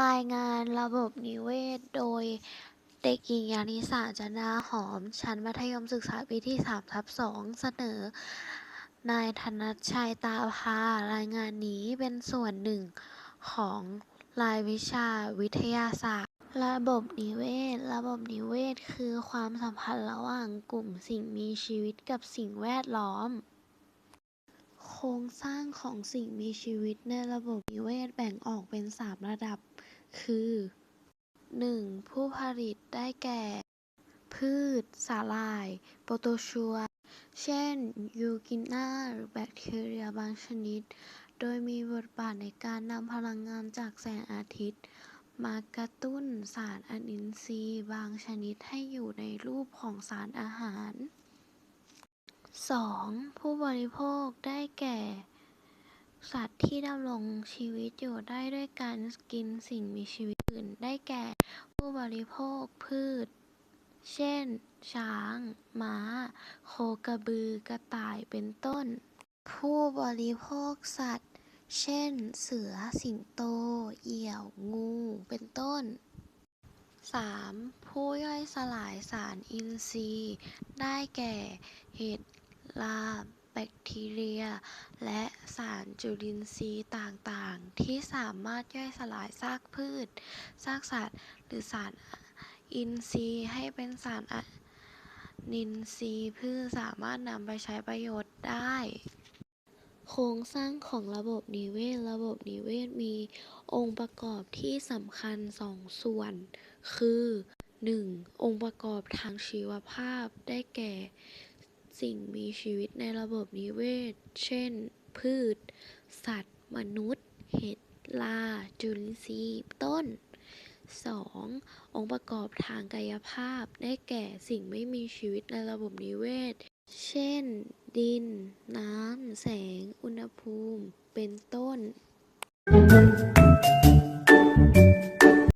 รายงานระบบนิเวศ โดย เด็กหญิงยานิสา จนาหอม ชั้นมัธยมศึกษาปีที่ 3 ทับ 2 เสนอ นายธนชัยตาภา รายงานนี้เป็นส่วนหนึ่งของรายวิชาวิทยาศาสตร์ ระบบนิเวศ ระบบนิเวศ คือความสัมพันธ์ระหว่างกลุ่มสิ่งมีชีวิตกับสิ่งแวดล้อม ครงสร้างของสิ่งมีชีวิตในระบบนิเวศแบ่งออกเป็น 3 ระดับ คือ 1. ผู้ผลิตได้แก่ พืช สาหร่าย โปรโตซัว เช่น ยูกิน่าหรือแบคทีเรียบางชนิด โดยมีบทบาทในการนำพลังงานจากแสงอาทิตย์ มากระตุ้นสารอนินทรีย์บางชนิดให้อยู่ในรูปของสารอาหาร 2. ผู้บริโภคได้แก่ สัตว์ที่ดำรงชีวิตอยู่ได้ด้วยการกินสิ่งมีชีวิตอื่น ได้แก่ ผู้บริโภคพืช เช่น ช้าง ม้า โคกระบือ กระต่าย เป็นต้น ผู้บริโภคสัตว์ เช่น เสือ สิงโต เหยี่ยว งู เป็นต้น 3. ผู้ย่อยสลายสารอินทรีย์ ได้แก่ เห็ดรา แบคทีเรีย และสารจุลินทรีย์ต่างๆ ที่สามารถย่อยสลายซากพืช ซากสัตว์ หรือสารอินทรีย์ให้เป็นสารอนินทรีย์พืชสามารถนำไปใช้ประโยชน์ได้ โครงสร้างของระบบนิเวศ ระบบนิเวศมีองค์ประกอบที่สำคัญสองส่วน คือ 1. องค์ประกอบทางชีวภาพได้แก่ สิ่งมีชีวิตในระบบนิเวศ เช่น พืช สัตว์ มนุษย์ เห็ดราจุลินทรีย์ต้น 2. องค์ประกอบทางกายภาพ ได้แก่สิ่งไม่มีชีวิตในระบบนิเวศ เช่น ดิน น้ำ แสง อุณหภูมิ เป็นต้น